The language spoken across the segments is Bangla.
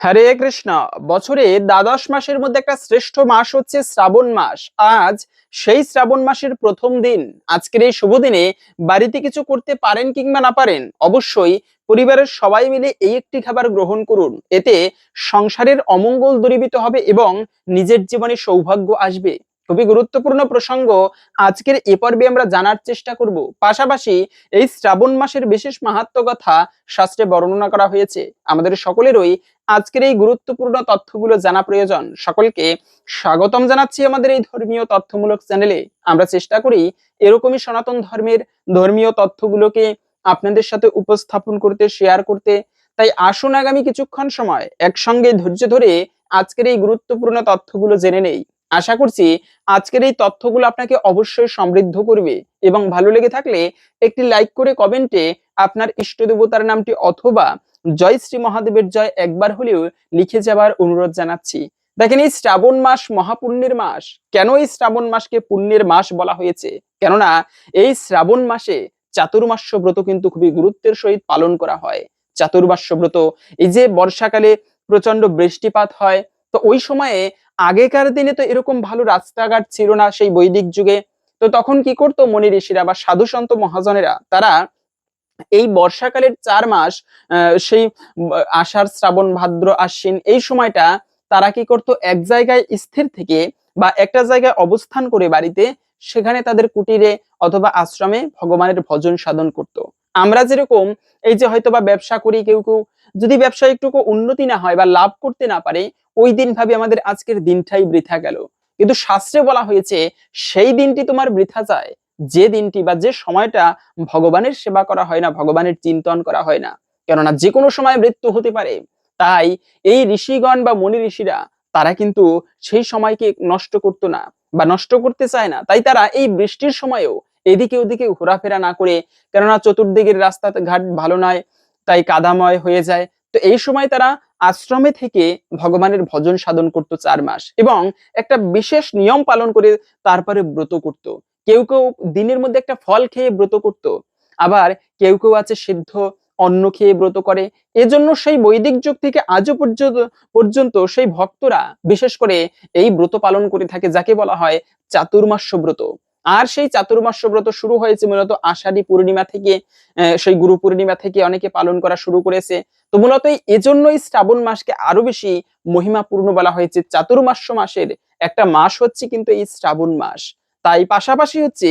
হরে কৃষ্ণ। বছরে দ্বাদশ মাসের মধ্যে একটা শ্রেষ্ঠ মাস হচ্ছে শ্রাবণ মাস। আজ সেই শ্রাবণ মাসের প্রথম দিন। আজকের এই শুভ দিনে বাড়িতে কিছু করতে পারেন কিংবা না পারেন, অবশ্যই পরিবারের সবাই মিলে এই একটি খাবার গ্রহণ করুন। এতে সংসারের অমঙ্গল দূরীভূত হবে এবং নিজের জীবনে সৌভাগ্য আসবে। খুবই গুরুত্বপূর্ণ প্রসঙ্গ। আজকের এ পর্বে আমরা জানার চেষ্টা করব। পাশাপাশি এই শ্রাবণ মাসের বিশেষ মাহাত্ম কথা শাস্ত্রে বর্ণনা করা হয়েছে। আমাদের সকলেরই আজকের এই গুরুত্বপূর্ণ তথ্যগুলো জানা প্রয়োজন সকলকে স্বাগতম জানাচ্ছি আমাদের এই ধর্মীয় তথ্যমূলক চ্যানেলে। আমরা চেষ্টা করি এরকমই সনাতন ধর্মের ধর্মীয় তথ্যগুলোকে আপনাদের সাথে উপস্থাপন করতে শেয়ার করতে। তাই আসুন আগামী কিছুক্ষণ সময় একসঙ্গে ধৈর্য ধরে আজকের এই গুরুত্বপূর্ণ তথ্যগুলো জেনে নেই। আশা করছি আজকের এই তথ্যগুলো আপনাকে অবশ্যই সমৃদ্ধ করবে এবং ভালো লেগে থাকলে একটি লাইক করে কমেন্টে আপনার ইষ্ট দেবতার নামটি অথবা জয় শ্রী মহাদেবের জয় একবার হলেও লিখে যাবার অনুরোধ জানাচ্ছি। দেখেন, এই শ্রাবণ মাস মহাপুণ্যের মাস। কেন এই শ্রাবণ মাসকে পুণ্যের মাস বলা হয়েছে? কেননা, এই শ্রাবণ মাসে চাতুর্মাস্য ব্রত কিন্তু খুবই গুরুত্বের সহিত পালন করা হয়। চাতুর্মাস্য ব্রত, এই যে বর্ষাকালে প্রচণ্ড বৃষ্টিপাত হয়, তো ওই সময়ে আগেকার দিনে তো এরকম ভালো রাস্তাঘাট ছিল না সেই বৈদিক যুগে। তো তখন কি করতো মনি ঋষিরা বা সাধু সন্ত মহাজনেরা, তারা এই বর্ষাকালের চার মাস সেই আষাঢ়, শ্রাবণ, ভাদ্র, আশ্বিন এই সময়টা তারা কি করতো? এক জায়গায় স্থির থেকে বা একটা জায়গায় অবস্থান করে বাড়িতে সেখানে তাদের কুটিরে অথবা আশ্রমে ভগবানের ভজন সাধন করত। আমরা যেরকম এই যে হয়তো বা ব্যবসা করি, কেউ কেউ যদি ব্যবসায় একটুকু উন্নতি না হয় বা লাভ করতে না পারে, ওই দিন ভাবে আমাদের আজকের দিনটাই বৃথা গেল। কিন্তু শাস্ত্রে বলা হয়েছে, সেই দিনটি তোমার বৃথা যায়। যে দিনটি বা যে সময়টা ভগবানের সেবা করা হয় না, ভগবানের চিন্তন করা হয় না, কেননা যে কোনো সময় মৃত্যু হতে পারে। তাই এই ঋষিগণ বা মনি ঋষিরা, তারা কিন্তু সেই সময়কে নষ্ট করতো না বা নষ্ট করতে চায় না। তাই তারা এই বৃষ্টির সময়েও এদিকে ওদিকে ঘোরাফেরা না করে, কেননা চতুর্দিকের রাস্তা ঘাট ভালো নয়, তাই কাদাময় হয়ে যায়। তো এই সময় তারা আশ্রমে থেকে ভগবানের ভজন সাধন করত চার মাস এবং একটা বিশেষ নিয়ম পালন করে তারপরে ব্রত করত। কেউ কেউ দিনের মধ্যে একটা ফল খেয়ে ব্রত করত, আবার কেউ কেউ আছে সিদ্ধ অন্ন খেয়ে ব্রত করে। এজন্য সেই বৈদিক যুগ থেকে আজও পর্যন্ত পর্যন্ত সেই ভক্তরা বিশেষ করে এই ব্রত পালন করে থাকে, যাকে বলা হয় চাতুর্মাস্য ব্রত। আর সেই চাতুর্মাস্য ব্রত শুরু হয়েছে মূলত আষাঢ়ী পূর্ণিমা থেকে সেই গুরু পূর্ণিমা থেকে অনেকে পালন করা শুরু করেছে। তো মূলত এজন্যই শ্রাবণ মাসকে আরও বেশি মহিমাপূর্ণ বলা হয়েছে। চাতুর্মাস্য মাসের একটা মাস হচ্ছে কিন্তু এই শ্রাবণ মাস। তাই পাশাপাশি হচ্ছে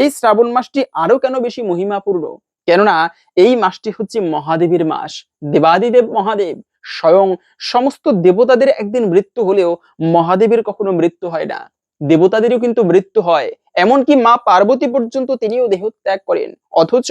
এই শ্রাবণ মাসটি আরও কেন বেশি মহিমাপূর্ণ? কেননা এই মাসটি হচ্ছে মহাদেবের মাস। দেবাদিদেব মহাদেব স্বয়ং সমস্ত দেবতাদের একদিন মৃত্যু হলেও মহাদেবের কখনো মৃত্যু হয় না। দেবতাদেরও কিন্তু মৃত্যু হয়। এমনকি মা পার্বতী পর্যন্ত তিনিও দেহ ত্যাগ করেন। অথচ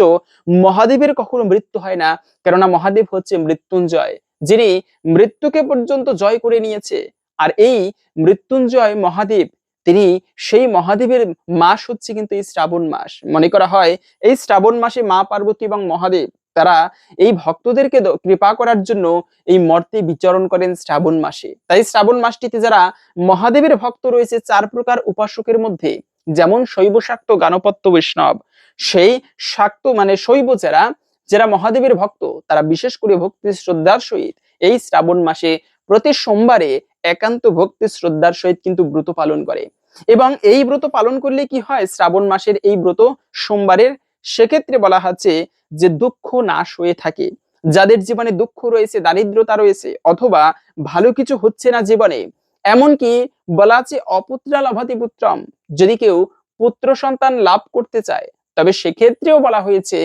মহাদেবের কখনো মৃত্যু হয় না, কেননা মহাদেব হচ্ছে মৃত্যুঞ্জয়, যিনি মৃত্যুকে পর্যন্ত জয় করে নিয়েছে। আর এই মৃত্যুঞ্জয় মহাদেব তিনি সেই মহাদেবের মাস হচ্ছে কিন্তু এই শ্রাবণ মাস। মনে করা হয়, এই শ্রাবণ মাসে মা পার্বতী এবং মহাদেব, তারা এই ভক্তদেরকে কৃপা করার জন্য এই মর্তে বিচরণ করেন শ্রাবণ মাসে। তাই শ্রাবণ মাসটিতে যারা মহাদেবের ভক্ত রয়েছে, চার প্রকার উপাসকের মধ্যে, যেমন শৈব শাক্ত গানপত্য বৈষ্ণব, সেই শাক্ত মানে শৈব যারা যারা মহাদেবের ভক্ত, তারা বিশেষ করে ভক্তি শ্রদ্ধার সহিত এই শ্রাবণ মাসে প্রতি সোমবারে একান্ত ভক্তি শ্রদ্ধার সহিত কিন্তু ব্রত পালন করে। এবং এই ব্রত পালন করলে কি হয়? শ্রাবণ মাসের এই ব্রত সোমবারের, সেক্ষেত্রে বলা হচ্ছে যে দুঃখ নাশ হয়ে থাকে। যাদের জীবনে দুঃখ রয়েছে, দারিদ্রতা রয়েছে, অথবা ভালো কিছু হচ্ছে না জীবনে, এমনকি বলা আছে অপুত্রা লভাতি পুত্রম, যদি কেউ পুত্র সন্তান লাভ করতে চায় তবে সেক্ষেত্রেও বলা হয়েছে,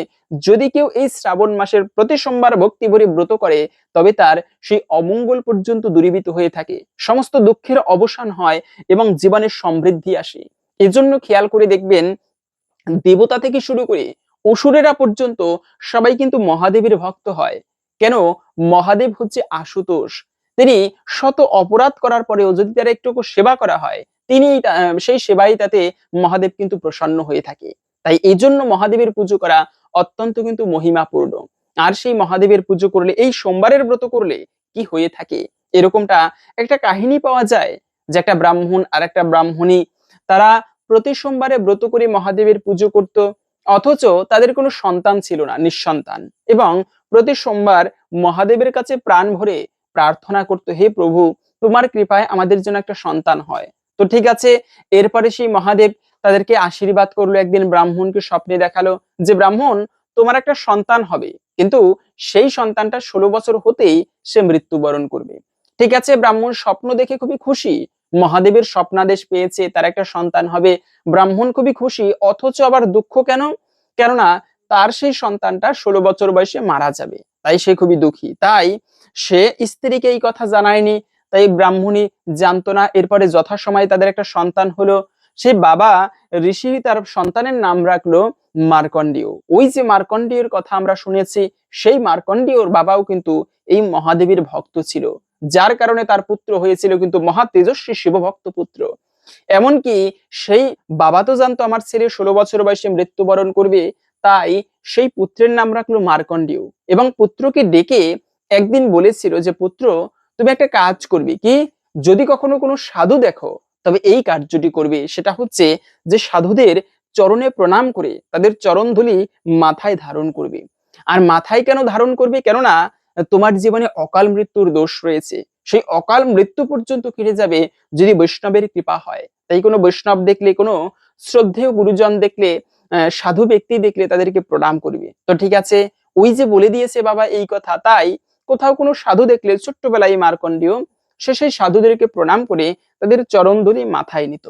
যদি কেউ এই শ্রাবণ মাসের প্রতি সোমবার ভক্তি ভরে ব্রত করে, তবে তার সেই অমঙ্গল পর্যন্ত দূরীভূত হয়ে থাকে। সমস্ত দুঃখের অবসান হয় এবং জীবনের সমৃদ্ধি আসে। এজন্য খেয়াল করে দেখবেন, দেবতা থেকে শুরু করে অসুরেরা পর্যন্ত সবাই কিন্তু মহাদেবের ভক্ত হয়। কেন? মহাদেব হচ্ছে আশুতোষ। তিনি শত অপরাধ করার পরেও যদি তার একটু সেবা করা হয় তিনি সেই সেবাই তাতে মহাদেব কিন্তু প্রসন্ন হয়ে থাকে। তাই এই জন্য মহাদেবের পুজো করা অত্যন্ত কিন্তু মহিমাপূর্ণ। আর সেই মহাদেবের পুজো করলে, এই সোমবারের ব্রত করলে কি হয়ে থাকে? এরকমটা একটা কাহিনী পাওয়া যায় যে একটা ব্রাহ্মণ আর একটা ব্রাহ্মণী, তারা প্রতি সোমবারে ব্রত করে মহাদেবের পুজো করত, অথচ তাদের কোনো সন্তান ছিল না, নিঃসন্তান। এবং প্রতি সোমবার মহাদেবের কাছে প্রাণ ভরে প্রার্থনা করতো, হে প্রভু, তোমার কৃপায় আমাদের জন্য একটা সন্তান হয়। তো ঠিক আছে, এরপরে সেই মহাদেব তাদেরকে আশীর্বাদ করল, একদিন ব্রাহ্মণকে স্বপ্নে দেখাল যে, ব্রাহ্মণ, তোমার একটা সন্তান হবে। কিন্তু সেই সন্তানটা ষোলো বছর হতেই সে মৃত্যুবরণ করবে। ঠিক আছে, ব্রাহ্মণ স্বপ্ন দেখে খুবই খুশি। মহাদেবের স্বপ্নাদেশ পেয়েছে, তার একটা সন্তান হবে। ব্রাহ্মণ খুবই খুশি, অথচ আবার দুঃখ কেন? কেননা তার সেই সন্তানটা ষোলো বছর বয়সে মারা যাবে। তাই সে খুবই দুঃখী। তাই সে স্ত্রীকে এই কথা জানায়নি। তাই ব্রাহ্মণী জানতো না। এরপরে যথাসময়ে তাদের একটা সন্তান হলো। সে বাবা ঋষি তার সন্তানের নাম রাখল মার্কন্ডীয় ওই যে মার্কন্ডীয়ের কথা আমরা শুনেছি, সেই মার্কন্ডীয়র বাবাও কিন্তু এই মহাদেবীর ভক্ত ছিল। যার কারণে তার পুত্র হয়েছিল কিন্তু মহা তেজস্বী শিবভক্ত পুত্র। এমনকি সেই বাবা তো জানতো আমার ছেলে ষোলো বছর বয়সে মৃত্যুবরণ করবে, তাই সেই পুত্রের নাম রাখল মার্কন্ডীয় এবং পুত্রকে ডেকে একদিন বলেছিল যে, পুত্র, তুমি একটা কাজ করবে, কি? যদি কখনো কোনো সাধু দেখো তবে এই কার্যটি করবে সেটা হচ্ছে যে সাধুদের চরণে প্রণাম করে তাদের চরণ ধুলি মাথায় ধারণ করবে। আর মাথায় কেন ধারণ করবে? কেননা তোমার জীবনে অকাল মৃত্যুর দোষ রয়েছে। সেই অকাল মৃত্যু পর্যন্ত কেটে যাবে যদি বৈষ্ণবের কৃপা হয়। তাই কোনো বৈষ্ণব দেখলে, কোনো শ্রদ্ধেয় গুরুজন দেখলে সাধু ব্যক্তি দেখলে তাদেরকে প্রণাম করবে। তো ঠিক আছে, ওই যে বলে দিয়েছে বাবা এই কথা, তাই কোথাও কোনো সাধু দেখলে ছোট্টবেলায় মার্কণ্ডীয় সে সেই সাধুদেরকে প্রণাম করে তাদের চরণ ধরে মাথায় নিত।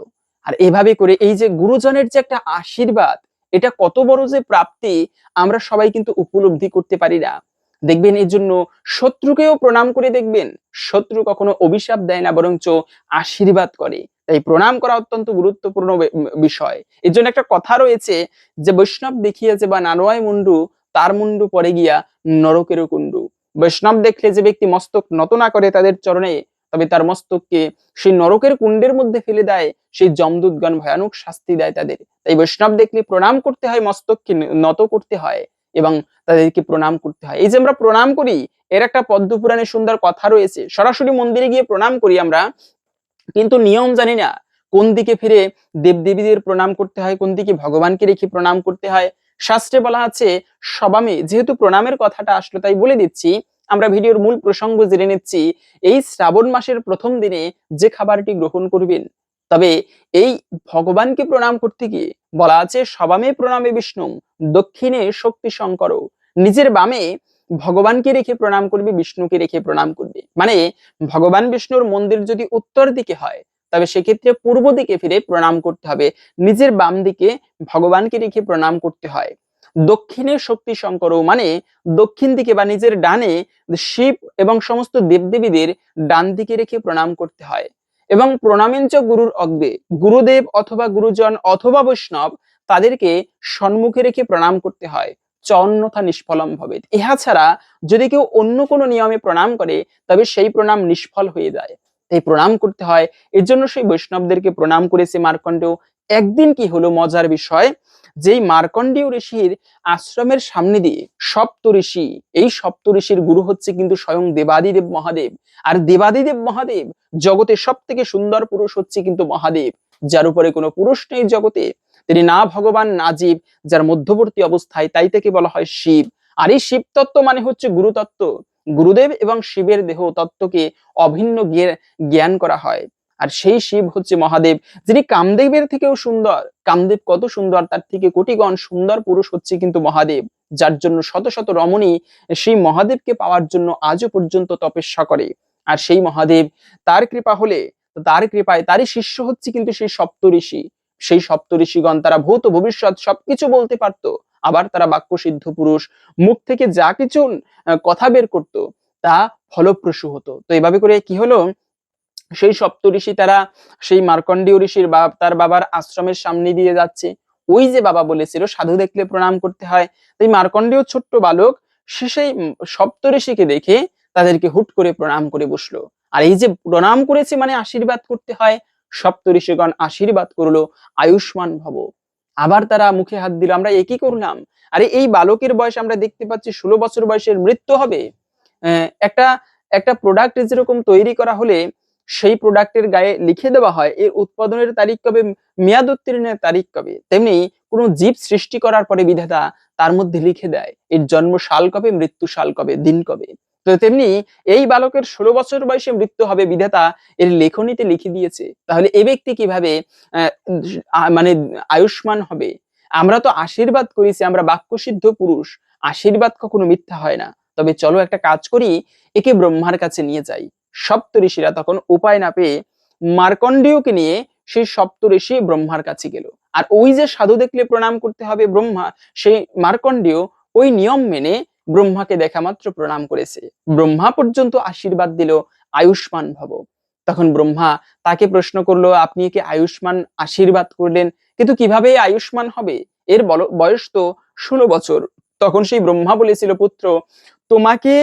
আর এভাবে করে এই যে গুরুজনের যে একটা আশীর্বাদ, এটা কত বড় যে প্রাপ্তি, আমরা সবাই কিন্তু উপলব্ধি করতে পারি না। দেখবেন এই জন্য শত্রুকেও প্রণাম করে দেখবেন। শত্রু কখনো অভিশাপ দেয় না, বরঞ্চ আশীর্বাদ করে। তাই প্রণাম করা অত্যন্ত গুরুত্বপূর্ণ বিষয়। এর জন্য একটা কথা রয়েছে যে, বৈষ্ণব দেখিয়েছে বা নানোয়াই মুন্ডু, তার মুন্ডু পরে গিয়া নরকেরও কুণ্ডু। বৈষ্ণব দেখলে যে ব্যক্তি মস্তক নত না করে তাদের চরণে তবে তার মস্তককে সেই নরকের কুণ্ডের মধ্যে ফেলে দেয়, সেই যমদূতগণ ভয়ানক শাস্তি দেয় তাদের। তাই বৈষ্ণব দেখলে প্রণাম করতে হয়, মস্তককে নত করতে হয় এবং তাদেরকে প্রণাম করতে হয়। এই যে আমরা প্রণাম করি, এর একটা পদ্ম পুরাণে সুন্দর কথা রয়েছে। সরাসরি মন্দিরে গিয়ে প্রণাম করি আমরা, কিন্তু নিয়ম জানি না কোন দিকে ফিরে দেবদেবীদের প্রণাম করতে হয়, কোন দিকে ভগবানকে রেখে প্রণাম করতে হয়। শাস্ত্রে বলা আছে, সবামে, যেহেতু প্রণামের কথাটা আসলো, তাই বলে দিচ্ছি আমরা ভিডিওর মূল প্রসঙ্গ জেনে নিচ্ছি, এই শ্রাবণ মাসের প্রথম দিনে যে খাবারটি গ্রহণ করবেন। তবে এই ভগবানকে প্রণাম করতে গিয়ে বলা আছে, সবামে প্রণামে বিষ্ণু দক্ষিণে শক্তি শঙ্কর নিজের বামে ভগবানকে রেখে প্রণাম করবে, বিষ্ণুকে রেখে প্রণাম করবে। মানে ভগবান বিষ্ণুর মন্দির যদি উত্তর দিকে হয়, তবে সেক্ষেত্রে পূর্ব দিকে ফিরে প্রণাম করতে হবে। নিজের বাম দিকে ভগবানকে রেখে প্রণাম করতে হয়। দক্ষিণে শক্তি শঙ্কর মানে দক্ষিণ দিকে বা নিজের ডানে শিব এবং সমস্ত দেবদেবীদের ডান দিকে রেখে প্রণাম করতে হয়। এবং প্রণামেঞ্চ গুরুর অগ্রে গুরুদেব অথবা গুরুজন অথবা বৈষ্ণব তাদেরকে সম্মুখে রেখে প্রণাম করতে হয়। চ অন্যথা নিষ্ফলম ভবে ইহা ছাড়া যদি কেউ অন্য কোনো নিয়মে প্রণাম করে, তবে সেই প্রণাম নিষ্ফল হয়ে যায়। তাই প্রণাম করতে হয়। এর জন্য সেই বৈষ্ণবদেরকে প্রণাম করেছে মার্কণ্ডেয়। একদিন কি হলো মজার বিষয়? যেই মার্কণ্ডেয় ঋষির আশ্রমের সামনে দিয়ে সপ্ত ঋষি, এই সপ্ত ঋষির গুরু হচ্ছে কিন্তু স্বয়ং দেবাদিদেব মহাদেব। আর দেবাদিদেব মহাদেব জগতে সব থেকে সুন্দর পুরুষ হচ্ছে কিন্তু মহাদেব। যার উপরে কোনো পুরুষ নেই জগতে। তিনি না ভগবান, না জীব, যার মধ্যবর্তী অবস্থায় তাই থেকে বলা হয় শিব। আর এই শিব তত্ত্ব মানে হচ্ছে গুরুতত্ত্ব। গুরুদেব এবং শিবের দেহ তত্ত্বকে অভিন্ন জ্ঞান করা হয়। আর সেই শিব হচ্ছে মহাদেব, যিনি কামদেবের থেকেও সুন্দর। কামদেব কত সুন্দর, তার থেকে কোটিগণ সুন্দর পুরুষ হচ্ছে কিন্তু মহাদেব, যার জন্য শত শত রমণী সেই মহাদেবকে পাওয়ার জন্য আজও পর্যন্ত তপস্যা করে। আর সেই মহাদেব, তার কৃপা হলে, তার কৃপায় তারই শিষ্য হচ্ছে কিন্তু সেই সপ্ত ঋষি সেই সপ্ত ঋষিগণ তারা ভূত, ভবিষ্যৎ সবকিছু বলতে পারতো। আবার তারা বাক্য সিদ্ধ পুরুষ, মুখ থেকে যা কিছু কথা বের করতো, তা ফলপ্রসূ হতো। তো এভাবে করে কি হলো? সেই সপ্ত ঋষি তারা সেই মার্কণ্ডীয় ঋষির বা তার বাবার আশ্রমের সামনে দিয়ে যাচ্ছে। ওই যে বাবা বলেছিল, সাধু দেখলে প্রণাম করতে হয়। তাই মার্কণ্ডীয় ছোট্ট বালক, সে সেই উম সপ্ত ঋষিকে দেখে তাদেরকে হুট করে প্রণাম করে বসল। আর এই যে প্রণাম করেছে মানে আশীর্বাদ করতে হয়, সপ্ত ঋষিগণ আশীর্বাদ করল আয়ুষ্মান ভব। আবার তারা মুখে হাত দিল, আমরা একই করলাম। আরে এই বালকের বয়স আমরা দেখতে পাচ্ছি ষোলো বছর বয়সের, মৃত্যু হবে? একটা একটা প্রোডাক্ট যেরকম তৈরি করা হলে সেই প্রোডাক্টের গায়ে লিখে দেওয়া হয়, এর উৎপাদনের তারিখ কবে, মেয়াদ উত্তীর্ণের তারিখ কবে? তেমনি কোনো জীব সৃষ্টি করার পরে বিধাতা তার মধ্যে লিখে দেয়, এর জন্ম সাল কবে, মৃত্যু সাল কবে, দিন কবে? তো তেমনি এই বালকের ষোলো বছর বয়সে মৃত্যু হবে, বিধাতা এর লেখনীতে লিখে দিয়েছে। তাহলে এ ব্যক্তি কীভাবে মানে আয়ুষ্মান হবে? আমরা তো আশীর্বাদ করেছি, আমরা বাক্যসিদ্ধ পুরুষ, আশীর্বাদ কখনো মিথ্যা হয় না। তবে চলো একটা কাজ করি, একে ব্রহ্মার কাছে নিয়ে যাই। সপ্ত ঋষিরা তখন উপায় না পেয়ে মার্কণ্ডেয়কে নিয়ে সেই সপ্ত ঋষি ব্রহ্মার কাছে গেল। আর ওই যে সাধু দেখলে প্রণাম করতে হবে ব্রহ্মা, সেই মার্কণ্ডেয় ওই নিয়ম মেনে ব্রহ্মাকে দেখা মাত্র প্রণাম করেছে। ব্রহ্মা পর্যন্ত আশীর্বাদ দিল আয়ুষ্মান ভব। তখন ব্রহ্মা তাকে প্রশ্ন করল, আপনি কি আয়ুষ্মান আশীর্বাদ করলেন? কিন্তু কীভাবে আয়ুষ্মান হবে? এর বয়স তো ষোলো বছর। তখন সেই ব্রহ্মা বলেছিল, পুত্র তোমাকে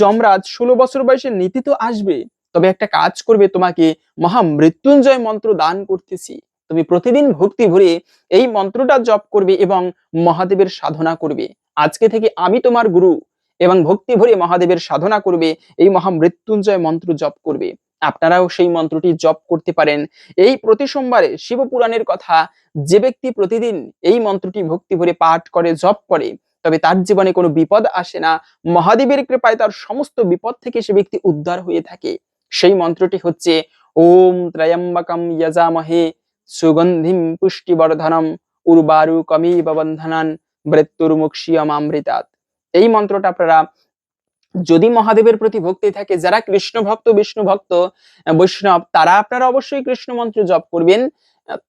যমরাজ ষোলো বছর বয়সে নীতি তো আসবে। তবে একটা কাজ করবে, তোমাকে মহা মৃত্যুঞ্জয় মন্ত্র দান করতেছি। তুমি প্রতিদিন ভক্তি ভরে এই মন্ত্রটা জপ করবে এবং মহাদেবের সাধনা করবে। আজকে থেকে আমি তোমার গুরু এবং ভক্তি ভরে মহাদেবের সাধনা করবে, এই মহা মৃত্যুঞ্জয় মন্ত্র জপ করবে। আপনারাও সেই মন্ত্রটি জপ করতে পারেন। এই প্রতি সোমবারে শিবপুরাণের কথা যে ব্যক্তি প্রতিদিন এই মন্ত্রটি ভক্তি ভরে পাঠ করে, জপ করে তবে তার জীবনে কোনো বিপদ আসে না। মহাদেবের কৃপায় তার সমস্ত বিপদ থেকে সে ব্যক্তি উদ্ধার হয়ে থাকে। সেই মন্ত্রটি হচ্ছে, ওম ত্রয়ম্বকম যজামহে সুগন্ধিম পুষ্টিবর্ধনম উর্বারু কমিব বন্ধনান মৃত্যুর্মুক্ষিয়মামৃতাৎ এই মন্ত্রটা আপনারা যদি মহাদেবের প্রতি ভক্তি থাকে, যারা কৃষ্ণ ভক্ত বিষ্ণু ভক্ত বৈষ্ণব, তারা আপনারা অবশ্যই কৃষ্ণ মন্ত্র জপ করবেন।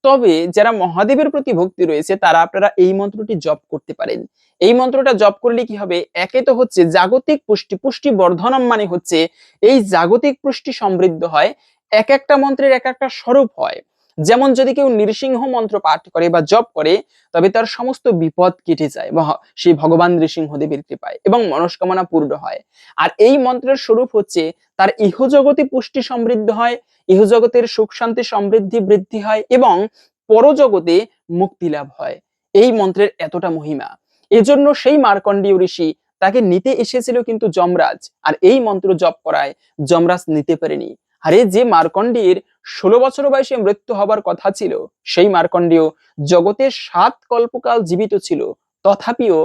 তবে যারা মহাদেবের প্রতি ভক্তি রয়েছে, তারা আপনারা এই মন্ত্রটি জপ করতে পারেন। এই মন্ত্রটা জপ করলে কি হবে? একে তো হচ্ছে জাগতিক পুষ্টি পুষ্টি বর্ধনম মানে হচ্ছে এই জাগতিক পুষ্টি সমৃদ্ধ হয়, এক একটা মন্ত্রের এক একটা স্বরূপ হয়। যেমন যদি কেউ নৃসিংহ মন্ত্র পাঠ করে বা জপ করে, তবে তার সমস্ত বিপদ কেটে যায়। মহা- সেই ভগবান নৃসিংহদেবের কৃপায় এবং মনস্কামনা পূর্ণ হয়। আর এই মন্ত্রের স্বরূপ হচ্ছে, তার ইহজগতে পুষ্টি সমৃদ্ধ হয়, ইহজগতের সুখ শান্তি সমৃদ্ধি বৃদ্ধি হয় এবং পরজগতে মুক্তি লাভ হয়। এই মন্ত্রের এতটা মহিমা। এজন্য সেই মার্কণ্ডীয় ঋষি তাকে নিতে এসেছিল কিন্তু যমরাজ। আর এই মন্ত্র জপ করায় যমরাজ নিতে পারেনি। আরে যে মার্কণ্ডের ষোলো বছর বয়সে মৃত্যু হবার কথা ছিল, সেই মার্কণ্ডেয় জগতে সাত কল্পকাল জীবিত ছিল। তথাপিও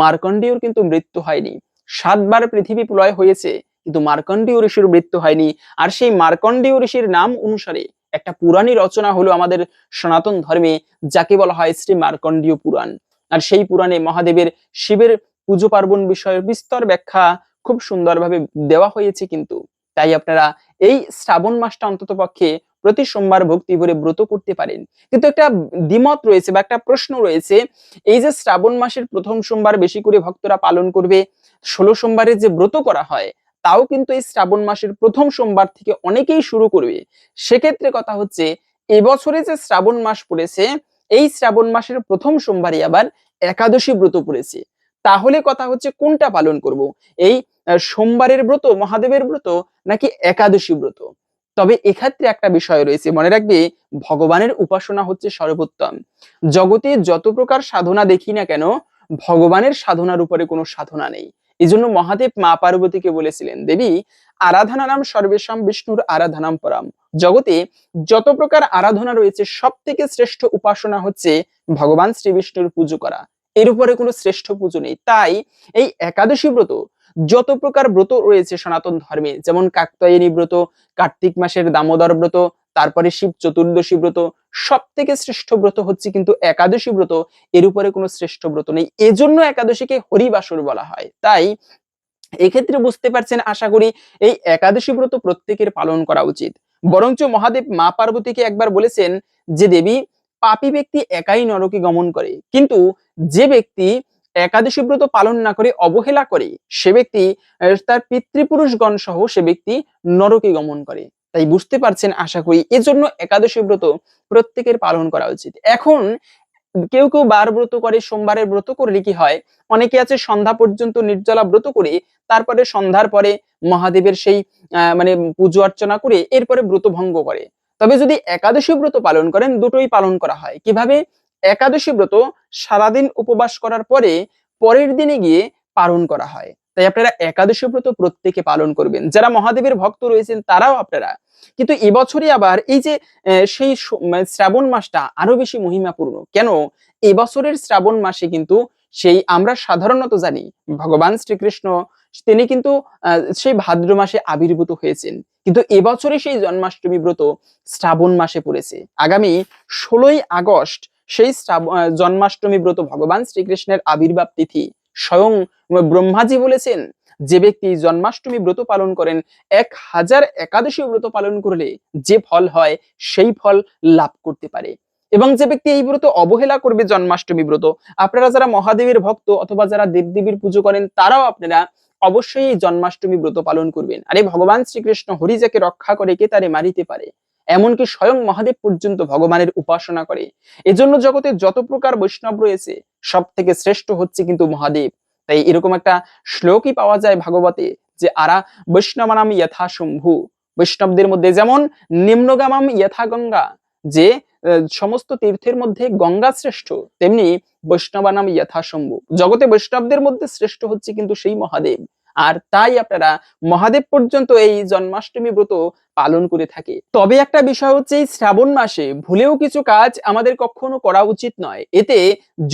মার্কণ্ডেয়র কিন্তু মৃত্যু হয়নি। সাতবার পৃথিবী প্রলয় হয়েছে, কিন্তু মার্কণ্ডীয় ঋষির মৃত্যু হয়নি। আর সেই মার্কণ্ডীয় ঋষির নাম অনুসারে একটা পুরাণী রচনা হলো আমাদের সনাতন ধর্মে, যাকে বলা হয় শ্রী মার্কণ্ডীয় পুরাণ। আর সেই পুরাণে মহাদেবের শিবের পুজো পার্বণ বিষয়ের বিস্তর ব্যাখ্যা খুব সুন্দরভাবে দেওয়া হয়েছে কিন্তু। তাই আপনারা এই শ্রাবণ মাসটা অন্তত পক্ষে প্রতি সোমবার ভক্তি ভরে ব্রত করতে পারেন। কিন্তু একটা দ্বিমত রয়েছে বা একটা প্রশ্ন রয়েছে, এই যে শ্রাবণ মাসের প্রথম সোমবার বেশি করে ভক্তরা পালন করবে, ষোলো সোমবারের যে ব্রত করা হয়, তাও কিন্তু এই শ্রাবণ মাসের প্রথম সোমবার থেকে অনেকেই শুরু করবে। সেক্ষেত্রে কথা হচ্ছে এবছরে যে শ্রাবণ মাস পড়েছে, এই শ্রাবণ মাসের প্রথম সোমবারই আবার একাদশী ব্রত পড়েছে। তাহলে কথা হচ্ছে কোনটা পালন করব? এই সোমবারের ব্রত, মহাদেবের ব্রত নাকি একাদশী ব্রত? তবে এক্ষেত্রে একটা বিষয় রয়েছে, মনে রাখবে, ভগবানের উপাসনা হচ্ছে সর্বোত্তম। জগতে যত প্রকার সাধনা দেখি না কেন, ভগবানের সাধনার উপরে কোনো সাধনা নেই। এই জন্য মহাদেব মা পার্বতীকে বলেছিলেন, দেবী আরাধনা নাম সর্বেশাম বিষ্ণুর আরাধনাম পরাম। জগতে যত প্রকার আরাধনা রয়েছে সব থেকে শ্রেষ্ঠ উপাসনা হচ্ছে ভগবান শ্রী বিষ্ণুর পুজো করা। এর উপরে কোনো শ্রেষ্ঠ পুজো নেই। তাই এই একাদশী ব্রত যত প্রকার ব্রত রয়েছে সনাতন ধর্মে, যেমন কাকতায়নী ব্রত, কার্তিক মাসের দামোদর ব্রত, তারপরে শিব চতুর্দশী ব্রত সব থেকে শ্রেষ্ঠ ব্রত হচ্ছে কিন্তু একাদশী ব্রত। এর উপরে কোনো শ্রেষ্ঠ ব্রত নেই। এজন্য একাদশীকে হরিবাসর বলা হয়। তাই এক্ষেত্রে বুঝতে পারছেন, আশা করি এই একাদশী ব্রত প্রত্যেকের পালন করা উচিত। বরঞ্চ মহাদেব মা পার্বতীকে একবার বলেছেন যে, দেবী পাপী ব্যক্তি একাই নরকে গমন করে। কিন্তু যে ব্যক্তি একাদশী ব্রত পালন না করে, অবহেলা করে, সে ব্যক্তি তার পিতৃপুরুষগণ সহ সে ব্যক্তি নরকে গমন করে। তাই বুঝতে পারছেন, আশা করি এজন্য একাদশী ব্রত প্রত্যেকের পালন করা উচিত। এখন কেউ কেউ বার ব্রত করে, সোমবারের ব্রত করলে কি হয়? অনেকে আছে সন্ধ্যা পর্যন্ত নির্জলা ব্রত করে, তারপরে সন্ধ্যার পরে মহাদেবের সেই মানে পুজো অর্চনা করে, এরপরে ব্রত ভঙ্গ করে। তবে যদি একাদশী ব্রত পালন করেন, দুটোই পালন করা হয়। কীভাবে? একাদশী ব্রত সারাদিন উপবাস করার পরে পরের দিনে গিয়ে পালন করা হয়। তাই আপনারা একাদশী ব্রত প্রত্যেকে পালন করবেন। যারা মহাদেবের ভক্ত রয়েছেন, তারাও আপনারা। কিন্তু এবছরই আবার এই যে সেই মানে শ্রাবণ মাসটা আরও বেশি মহিমাপূর্ণ। কেন? এবছরের শ্রাবণ মাসে কিন্তু সেই আমরা সাধারণত জানি, ভগবান শ্রীকৃষ্ণ, তিনি কিন্তু সেই ভাদ্র মাসে আবির্ভূত হয়েছেন। কিন্তু এবছরে সেই জন্মাষ্টমী ব্রত শ্রাবণ মাসে পড়েছে। আগামী ষোলোই আগস্ট সেই জন্মাষ্টমী ব্রত ভগবান শ্রীকৃষ্ণের আবির্ভাব তিথি। স্বয়ং ব্রহ্মাজি বলেছেন, যে ব্যক্তি জন্মাষ্টমী ব্রত পালন করেন, এক হাজার একাদশী ব্রত পালন করলে যে ফল হয়, সেই ফল লাভ করতে পারে। এবং যে ব্যক্তি এই ব্রত অবহেলা করবে জন্মাষ্টমী ব্রত, আপনারা যারা মহাদেবের ভক্ত অথবা যারা দেবদেবীর পুজো করেন, তারাও আপনারা অবশ্যই এই জন্মাষ্টমী ব্রত পালন করবেন। আরে ভগবান শ্রীকৃষ্ণ হরি যাকে রক্ষা করে কে তারে মারিতে পারে? এমনকি স্বয়ং মহাদেব পর্যন্ত ভগবানের উপাসনা করে। এজন্য জগতে যত প্রকার বৈষ্ণব রয়েছে সব থেকে শ্রেষ্ঠ হচ্ছে কিন্তু মহাদেব। তাই এরকম একটা শ্লোকই পাওয়া যায় ভাগবতে যে, আরা বৈষ্ণবানাম যথা শম্ভু। বৈষ্ণবদের মধ্যে যেমন নিম্নগামাম যথা গঙ্গা যে সমস্ত তীর্থের মধ্যে গঙ্গা শ্রেষ্ঠ, তেমনি বৈষ্ণবানাম যথা শম্ভু জগতে বৈষ্ণবদের মধ্যে শ্রেষ্ঠ হচ্ছে কিন্তু সেই মহাদেব। আর তাই আপনারা মহাদেব পর্যন্ত এই জন্মাষ্টমী ব্রত পালন করে থাকে। তবে একটা বিষয় হচ্ছে এই শ্রাবণ মাসে ভুলেও কিছু কাজ আমাদের কখনো করা উচিত নয়। এতে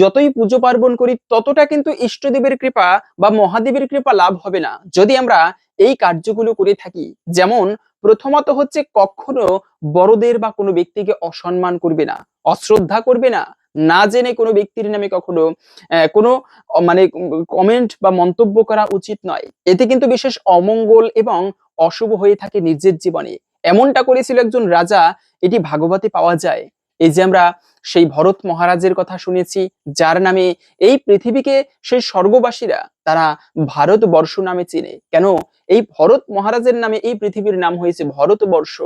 যতই পুজো পার্বণ করি, ততটা কিন্তু ইষ্টদেবের কৃপা বা মহাদেবের কৃপা লাভ হবে না। যদি আমরা এই কার্যগুলো করে থাকি, যেমন প্রথমত হচ্ছে কখনো বড়দের বা কোনো ব্যক্তিকে অসম্মান করবে না, অশ্রদ্ধা করবে না না জেনে কোনো ব্যক্তির নামে কখনো কোনো মানে কমেন্ট বা মন্তব্য করা উচিত নয়। এতে কিন্তু বিশেষ অমঙ্গল এবং অশুভ হয়ে থাকে নিজের জীবনে। এমনটা করেছিল একজন রাজা, এটি ভাগবতে পাওয়া যায়। এই যে আমরা সেই ভরত মহারাজের কথা শুনেছি, যার নামে এই পৃথিবীকে সেই স্বর্গবাসীরা তারা ভারতবর্ষ নামে চেনে। কেন? এই ভরত মহারাজের নামে এই পৃথিবীর নাম হয়েছে ভরতবর্ষ।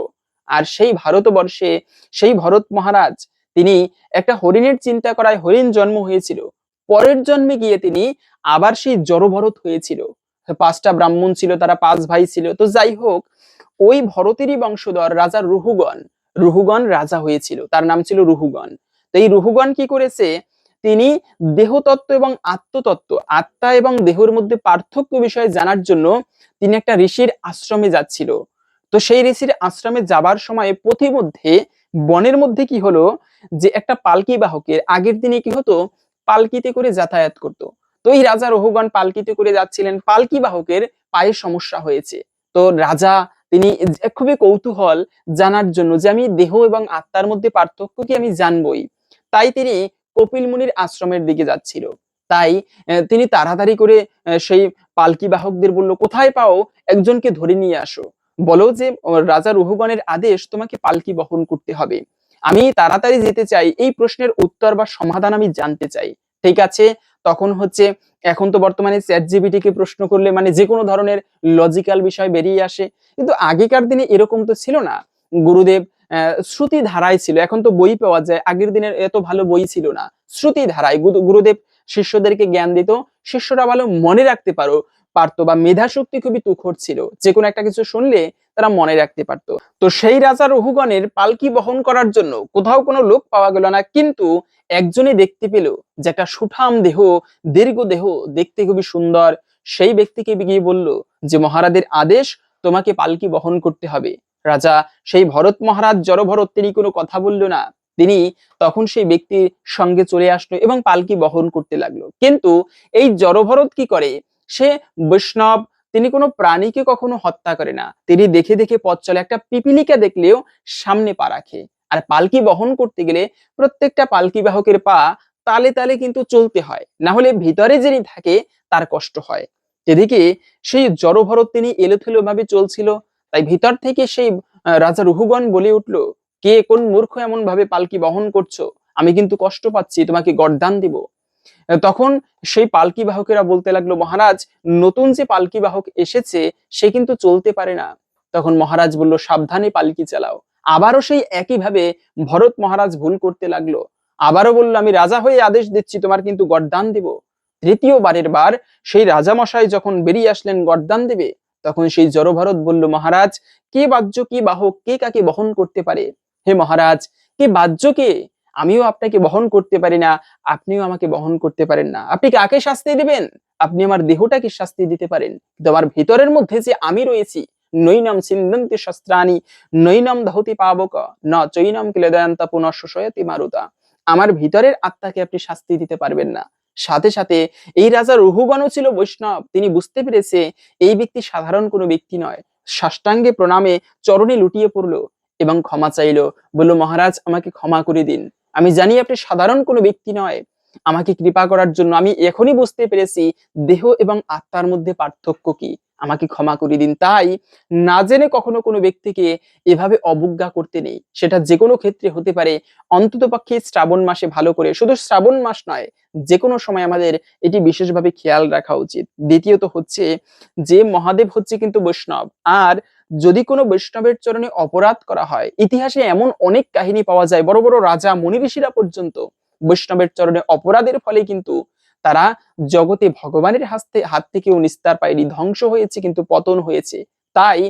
আর সেই ভারতবর্ষে সেই ভরত মহারাজ, তিনি একটা হরিণের চিন্তা করায় হরিণ জন্ম হয়েছিল। পরের জন্মে গিয়ে তিনি আবার সেই জড়ভরত হয়েছিল। পাঁচটা ব্রাহ্মণ ছিল, তারা পাঁচ ভাই ছিল। তো যাই হোক, ওই ভরতেরই বংশধর রাজা রুহুগণ রুহুগণ রাজা হয়েছিল। তার নাম ছিল রুহুগণ। তো এই রুহুগণ কি করেছে? তিনি দেহতত্ত্ব এবং আত্মতত্ত্ব, আত্মা এবং দেহের মধ্যে পার্থক্য বিষয়ে জানার জন্য তিনি একটা ঋষির আশ্রমে যাচ্ছিল। তো সেই ঋষির আশ্রমে যাবার সময় পথিমধ্যে বনের মধ্যে কি হলো? যে একটা পালকি বাহকের আগের দিনে কি হতো? পালকিতে করে যাতায়াত করতো। তো এই রাজা রহুগণ পালকিতে করে যাচ্ছিলেন। পালকি বাহকের পায়ে সমস্যা হয়েছে। তো রাজা তিনি খুবই কৌতূহল জানার জন্য যে আমি দেহ এবং আত্মার মধ্যে পার্থক্য কি আমি জানবই। তাই তিনি কপিল মুনির আশ্রমের দিকে যাচ্ছিল। তাই তিনি তাড়াতাড়ি করে সেই পালকি বাহকদের বলল, কোথায় পাও? একজনকে ধরে নিয়ে আসো। বলো যে রাজা রুহুগণের আদেশ তোমাকে পালকি বহন করতে হবে। আমি তাড়াতাড়ি যেতে চাই। এই প্রশ্নের উত্তর বা সমাধান আমি জানতে চাই। ঠিক আছে? তখন হচ্ছে এখন তো বর্তমানে চ্যাট জিবিটি কে প্রশ্ন করলে মানে যে কোনো ধরনের লজিক্যাল বিষয় বেরিয়ে আসে। কিন্তু আগেকার দিনে এরকম তো ছিল না। গুরুদেব শ্রুতি ধারায় ছিল। এখন তো বই পাওয়া যায়। আগের দিনের এত ভালো বই ছিল না। শ্রুতি ধারায় গুরুদেব শিষ্যদেরকে জ্ঞান দিত। শিষ্যরা ভালো মনে রাখতে পারো, পারতো বা মেধা শক্তি খুবই তুখর ছিল। যে কোনো একটা কিছু শুনলে তারা মনে রাখতে পারতো। তো সেই রাজা রহুগণের পালকি বহন করার জন্য কোথাও কোনো লোক পাওয়া গেল না, কিন্তু একজনই দেখতে পেল যে একটা সুঠাম দেহ, দীর্ঘ দেহ, দেখতে খুবই সুন্দর। সেই ব্যক্তিকে গিয়ে বলল যে, মহারাজের আদেশ, তোমাকে পালকি বহন করতে হবে। রাজা সেই ভরত মহারাজ জড়ভরত তিনি কোনো কথা বলল না। তিনি তখন সেই ব্যক্তির সঙ্গে চলে আসলো এবং পালকি বহন করতে লাগল। কিন্তু এই জড়ভরত কি করে? সে বৈষ্ণব তিনি কোনো প্রাণীকে কখনো হত্যা করে না। তিনি দেখে দেখে পথ চলে। একটা পিপিলিকা দেখলেও সামনে পা রাখে। আর পালকি বহন করতে গেলে প্রত্যেকটা পালকি বাহকের পা তালে তালে কিন্তু চলতে হয়। না হলে ভিতরে যিনি থাকে, তার কষ্ট হয়। এদিকে সেই জড়ভরত তিনি এলোথেলো ভাবে চলছিল, তাই ভিতর থেকে সেই রাজা রুহুগণ বলে উঠল, কে কোন মূর্খ এমন ভাবে পালকি বহন করছ? আমি কিন্তু কষ্ট পাচ্ছি, তোমাকে গরদান দিব। তখন সেই পালকি বাহকেরা বলতে লাগল, মহারাজ, নতুন যে পালকি বাহক এসেছে, সে কিন্তু চলতে পারে না। তখন মহারাজ বলল, সাবধানে পালকি চালাও। আবারও সেই একইভাবে ভরত মহারাজ ভুল করতে লাগল। আবারও বলল, আমি রাজা হয়ে আদেশ দিচ্ছি, তোমার কিন্তু গরদান দিব। তৃতীয়বারের বার সেই রাজামশাই যখন বেরিয়ে আসলেন গরদান দেবে, তখন সেই জড়ভরত বলল, মহারাজ, কে বাহ্য, কি বাহক, কে কাকে বহন করতে পারে? হে মহারাজ, কে বাহ্য, কে? আমিও আপনাকে বহন করতে পারি না, আপনিও আমাকে বহন করতে পারেন না। আপনি কাকে শাস্তি দিবেন? আপনি আমার দেহটাকে শাস্তি দিতে পারেন। কিন্তু আমার ভিতরের মধ্যে যে আমি রয়েছি, নৈনম সিন্ধন্তি শস্ত্রাণি, নৈনম দহতি পাবক, ন চৈনম কিলেদয়ন্ত পুনঃ শোষয়তি মারুতা। আমার ভিতরের আত্মাকে আপনি শাস্তি দিতে পারবেন না। সাথে সাথে এই রাজা রঘুগণও ছিল বৈষ্ণব। তিনি বুঝতে পেরেছে এই ব্যক্তি সাধারণ কোনো ব্যক্তি নয়। সাষ্টাঙ্গে প্রণামে চরণে লুটিয়ে পড়ল এবং ক্ষমা চাইলো। বলল, মহারাজ, আমাকে ক্ষমা করে দিন। আমি জানি আপনি সাধারণ কোনো ব্যক্তি নয়। আমাকে কৃপা করার জন্য আমি এখনই বুঝতে পেরেছি দেহ এবং আত্মার মধ্যে পার্থক্য কি। আমাকে ক্ষমা করে দিন। তাই না জেনে কখনো কোনো ব্যক্তিকে এভাবে অবজ্ঞা করতে নেই। সেটা যে কোনো ক্ষেত্রে হতে পারে। অন্তত পক্ষে শ্রাবণ মাসে ভালো করে। শুধু শ্রাবণ মাস নয় যে কোনো সময় আমাদের এটি বিশেষভাবে খেয়াল রাখা উচিত। দ্বিতীয়ত হচ্ছে যে মহাদেব হচ্ছে কিন্তু বৈষ্ণব। আর যদি কোনো বৈষ্ণবের চরণে অপরাধ করা হয়, ইতিহাসে এমন অনেক কাহিনী পাওয়া যায়, বড় বড় রাজা মুনি ঋষিরা পর্যন্ত বৈষ্ণবের চরণে অপরাধের ফলে কিন্তু তারা জগতে ভগবানের হাতে হাত থেকেও নিস্তার পায়নি, ধ্বংস হয়েছে, কিন্তু পতন হয়েছে। তাই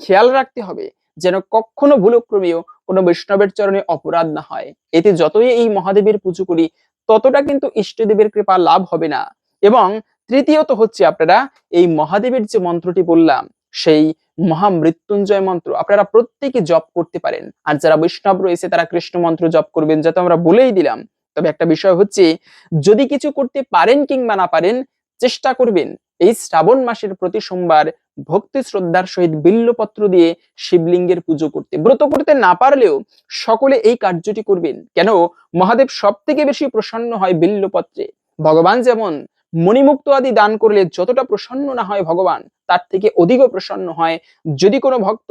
খেয়াল রাখতে হবে যেন কখনো ভুলক্রমেও কোনো বৈষ্ণবের চরণে অপরাধ না হয়। এতে যতই এই মহাদেবের পুজো করি, ততটা কিন্তু ইষ্টদেবের কৃপা লাভ হবে না। এবং তৃতীয়ত হচ্ছে আপনারা এই মহাদেবের যে মন্ত্রটি বললাম সেই মহামৃত্যুঞ্জয় মন্ত্র। আপনারা প্রত্যেকে জপ করতে পারেন। আর যারা বৈষ্ণব রয়েছে, তারা কৃষ্ণ মন্ত্র জপ করবেন যাতে আমরা বলেই দিলাম। তবে একটা বিষয় হচ্ছে, যদি কিছু করতে পারেন কিংবা না পারেন, চেষ্টা করবেন। এই শ্রাবণ মাসের প্রতি সোমবার ভক্তি শ্রদ্ধার সহিত বিল্লপত্র দিয়ে শিবলিঙ্গের পুজো করতে। ব্রত করতে না পারলেও সকলে এই কার্যটি করবেন। কেন? মহাদেব সব থেকে বেশি প্রসন্ন হয় বিল্লপত্রে। ভগবান যেমন মণিমুক্ত আদি দান করলে যতটা প্রসন্ন না হয় ভগবান, তার থেকে অধিক প্রসন্ন হয় যদি কোনো ভক্ত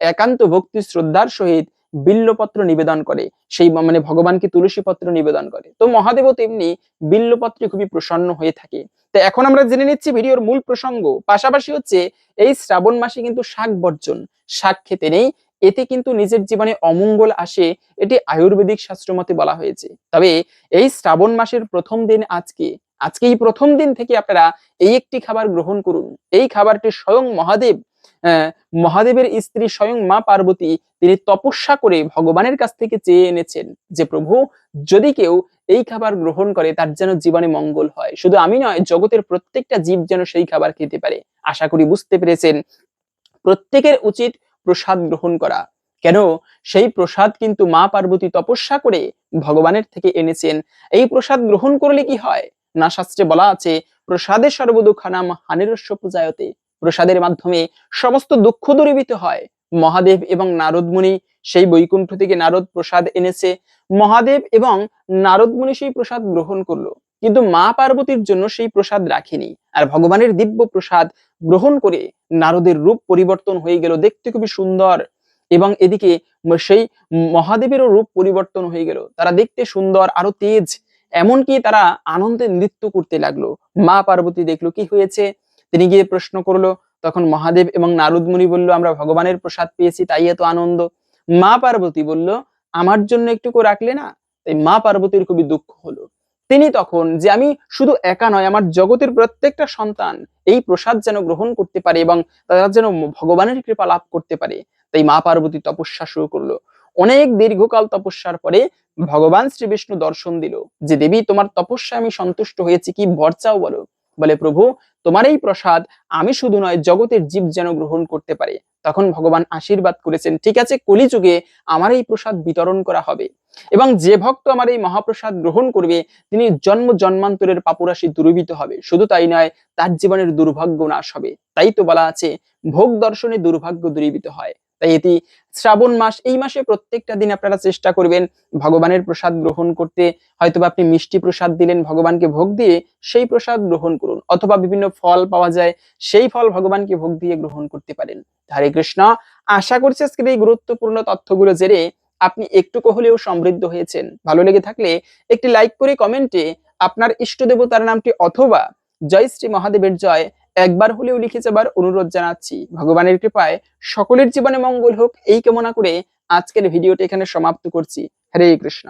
একান্ত ভক্তি শ্রদ্ধার সহিত বিল্লপত্র নিবেদন করে, সেই মানে ভগবানকে তুলসী পত্র নিবেদন করে। তো মহাদেবও তেমনি বিল্লপত্রে খুবই প্রসন্ন হয়ে থাকে। তো এখন আমরা জেনে নিচ্ছি ভিডিওর মূল প্রসঙ্গ। পাশাপাশি হচ্ছে এই শ্রাবণ মাসে কিন্তু শাক বর্জন। শাক খেতে নেই, এতে কিন্তু নিজের জীবনে অমঙ্গল আসে, এটি আয়ুর্বেদিক শাস্ত্র মতে বলা হয়েছে। তবে এই শ্রাবণ মাসের প্রথম দিন আজকে আজকে এই প্রথম দিন থেকে আপনারা এই একটি খাবার গ্রহণ করুন। এই খাবারটি স্বয়ং মহাদেব মহাদেবের স্ত্রী স্বয়ং মা পার্বতী, তিনি তপস্যা করে ভগবানের কাছ থেকে চেয়ে এনেছেন যে, প্রভু, যদি কেউ এই খাবার গ্রহণ করে, তার যেন জীবনে মঙ্গল হয়। শুধু আমি নয়, জগতের প্রত্যেকটা জীব যেন সেই খাবার খেতে পারে। আশা করি বুঝতে পেরেছেন, প্রত্যেকের উচিত প্রসাদ গ্রহণ করা। কেন? সেই প্রসাদ কিন্তু মা পার্বতী তপস্যা করে ভগবানের থেকে এনেছেন। এই প্রসাদ গ্রহণ করলে কি হয়? না শাস্ত্রে বলা আছে, প্রসাদে সর্বদুঃখানাম হানিরস্য পূজায়তে। প্রসাদের মাধ্যমে সমস্ত দুঃখ দূরীভূত হয়। মহাদেব এবং নারদ মুনি সেই বৈকুণ্ঠ থেকে নারদ প্রসাদ এনেছে। মহাদেব এবং নারদ মুনি সেই প্রসাদ গ্রহণ করল। কিন্তু মা পার্বতীর জন্য সেই প্রসাদ রাখেনি। আর ভগবানের দিব্য প্রসাদ গ্রহণ করে নারদের রূপ পরিবর্তন হয়ে গেল। দেখতে খুবই সুন্দর। এবং এদিকে সেই মহাদেবেরও রূপ পরিবর্তন হয়ে গেল। তারা দেখতে সুন্দর আরও তেজ। এমনকি তারা আনন্দে নৃত্য করতে লাগল। মা পার্বতী দেখল কি হয়েছে? তিনি গিয়ে প্রশ্ন করল, তখন মহাদেব এবং নারদ মুনি বলল, আমরা ভগবানের প্রসাদ পেয়েছি, তাই এত আনন্দ। মা পার্বতী বলল, আমার জন্য একটুকু রাখলে না? তাই মা পার্বতীর খুবই দুঃখ হলো। তিনি তখন যে আমি শুধু একা নয়, আমার জগতের প্রত্যেকটা সন্তান এই প্রসাদ যেন গ্রহণ করতে পারে এবং তারা যেন ভগবানের কৃপা লাভ করতে পারে। তাই মা পার্বতী তপস্যা শুরু করল। অনেক দীর্ঘকাল তপস্যার পরে ভগবান শ্রী বিষ্ণু দর্শন দিল যে, দেবী, তোমার তপস্যা আমি সন্তুষ্ট হয়েছি, কি বর্চাও বলো? বলে, প্রভু, তোমার এই প্রসাদ আমি শুধু নয়, জগতের জীব যেন গ্রহণ করতে পারে। তখন ভগবান আশীর্বাদ করেছেন, ঠিক আছে, কলিযুগে আমার এই প্রসাদ বিতরণ করা হবে। এবং যে ভক্ত আমার এই মহাপ্রসাদ গ্রহণ করবে, তিনি জন্ম জন্মান্তরের পাপুরাশি দূরীভূত হবে। শুধু তাই নয়, তার জীবনের দুর্ভাগ্য নাশ হবে। তাই তো বলা আছে, ভোগ দর্শনে দুর্ভাগ্য দূরীভূত হয়। তাই এটি শ্রাবণ মাস। এই মাসে প্রত্যেকটা দিন আপনারা চেষ্টা করবেন ভগবানের প্রসাদ গ্রহণ করতে। হয়তো আপনি মিষ্টি প্রসাদ দিলেন ভগবানকে ভোগ দিয়ে সেই প্রসাদ গ্রহণ করুন। অথবা বিভিন্ন ফল পাওয়া যায়, সেই ফল ভগবানকে ভোগ দিয়ে গ্রহণ করতে পারেন। হরে কৃষ্ণ। আশা করছি আজকের এই গুরুত্বপূর্ণ তথ্যগুলো জেনে আপনি একটু হলেও সমৃদ্ধ হয়েছেন। ভালো লেগে থাকলে একটি লাইক করে কমেন্টে আপনার ইষ্ট দেবতার নামটি অথবা জয় শ্রী মহাদেবের জয় একবার হলেও লিখে যাবার অনুরোধ জানাচ্ছি। ভগবানের কৃপায় সকলের জীবনে মঙ্গল হোক। এই কামনা করে আজকের ভিডিওটি এখানে সমাপ্ত করছি। হরে কৃষ্ণ।